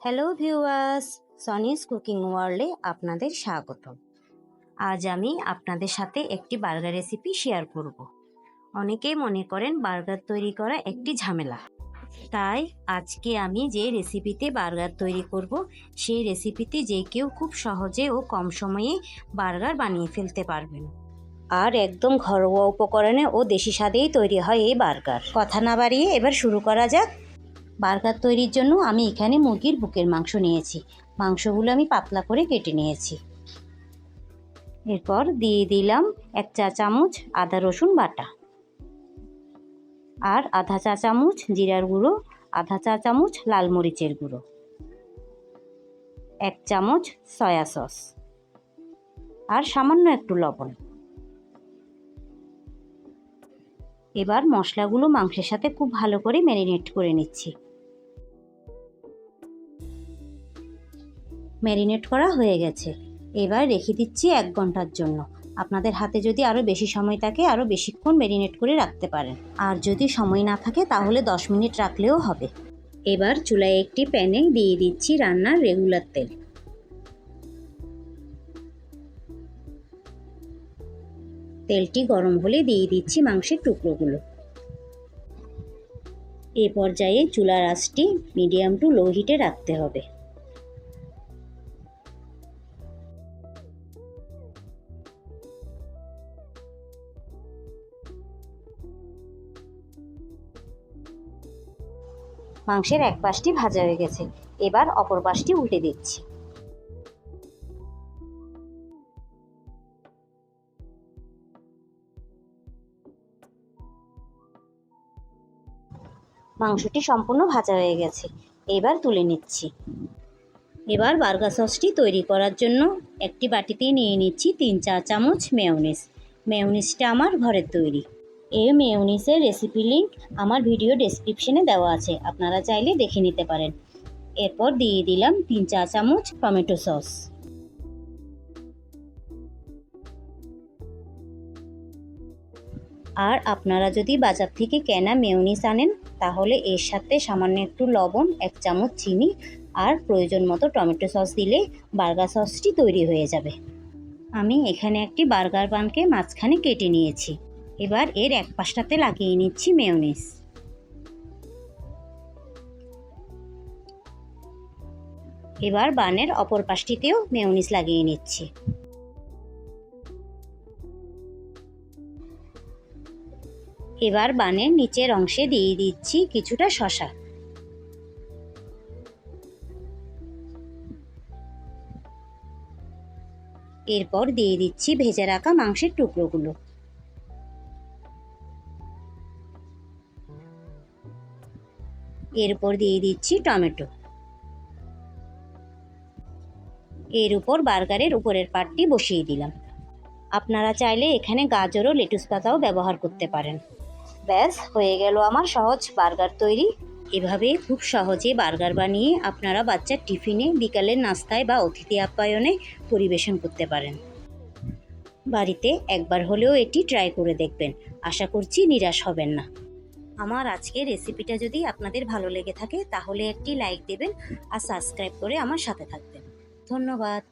Hello viewers সনিস cooking ওয়ার্ল্ডে আপনাদের স্বাগত। আজ আমি আপনাদের সাথে একটি বার্গার রেসিপি শেয়ার করব। অনেকেই মনে করেন বার্গার তৈরি করা একটি ঝামেলা। তাই আজকে আমি যে রেসিপিতে বার্গার তৈরি করব, সেই রেসিপিতে যে কেউ খুব সহজে ও কম সময়ে বার্গার বানিয়ে ফেলতে পারবেন। আর একদম ঘরোয়া উপকরণে ও দেশি স্বাদেই তৈরি হয় এই বার্গার। কথা না বাড়িয়ে এবার শুরু করা যাক। বার্গার তৈরির জন্য আমি এখানে মুরগির বুকের মাংস নিয়েছি। মাংসগুলো আমি পাতলা করে কেটে নিয়েছি। এরপর দিয়ে দিলাম এক চা চামচ আদা রসুন বাটা আর আধা চা চামচ জিরার গুঁড়ো, আধা চা চামচ লাল মরিচের গুঁড়ো, এক চামচ সয়া সস আর সামান্য একটু লবণ। এবার মশলাগুলো মাংসের সাথে খুব ভালো করে ম্যারিনেট করে নিচ্ছি। ম্যারিনেট করা হয়ে গেছে। এবার রেখে দিচ্ছি এক ঘণ্টার জন্য। আপনাদের হাতে যদি আরও বেশি সময় থাকে আরও বেশিক্ষণ ম্যারিনেট করে রাখতে পারেন। আর যদি সময় না থাকে, তাহলে দশ মিনিট রাখলেও হবে। এবার চুলায় একটি প্যানে দিয়ে দিচ্ছি রান্নার রেগুলার তেল। তেলটি গরম হলে দিয়ে দিচ্ছি মাংসের টুকরোগুলো। এ পর্যায়ে চুলার আঁচটি মিডিয়াম টু লো হিটে রাখতে হবে। মাংসের এক পাশটি ভাজা হয়ে গেছে। এবার অপর পাশটি উল্টে দিচ্ছি। মাংসটি সম্পূর্ণ ভাজা হয়ে গেছে। এবার তুলে নিচ্ছি। এবার বার্গার সসটি তৈরি করার জন্য একটি বাটিতে নিয়ে নিচ্ছি তিন চা চামচ মেয়নিস। মেয়নিসটা আমার ঘরের তৈরি। এই মেয়নিসের রেসিপি লিঙ্ক আমার ভিডিও ডেসক্রিপশনে দেওয়া আছে, আপনারা চাইলে দেখে নিতে পারেন। এরপর দিয়ে দিলাম তিন চা চামচ টমেটো সস। আর আপনারা যদি বাজার থেকে কেনা মেয়নিস আনেন, তাহলে এর সাথে সামান্য একটু লবণ, এক চামচ চিনি আর প্রয়োজন মতো টমেটো সস দিলে বার্গার সসটি তৈরি হয়ে যাবে। আমি এখানে একটি বার্গার বানকে মাঝখানে কেটে নিয়েছি। এবার এর এক পাশটাতে লাগিয়ে নিচ্ছি মেয়নিস। এবার বানের অপর পাশটিতেও মেয়নিস লাগিয়ে নিচ্ছি। এবার বানের নিচের অংশে দিয়ে দিচ্ছি কিছুটা শশা। এরপর দিয়ে দিচ্ছি ভেজে রাখা মাংসের টুকরোগুলো। এরপর দিয়ে দিচ্ছি টমেটো। এর উপর বার্গারের উপরের পাটটি বসিয়ে দিলাম। আপনারা চাইলে এখানে গাজর ও লেটুস পাতাও ব্যবহার করতে পারেন। ব্যাস, হয়ে গেল আমার সহজ বার্গার তৈরি। এভাবে খুব সহজে বার্গার বানিয়ে আপনারা বাচ্চার টিফিনে বিকালের নাস্তায় বা অতিথি আপ্যায়নে পরিবেশন করতে পারেন। বাড়িতে একবার হলেও এটি ট্রাই করে দেখবেন। আশা করছি নিরাশ হবেন না। আমার আজকের রেসিপিটা যদি আপনাদের ভালো লেগে থাকে, তাহলে একটি লাইক দেবেন আর সাবস্ক্রাইব করে আমার সাথে থাকবেন। ধন্যবাদ।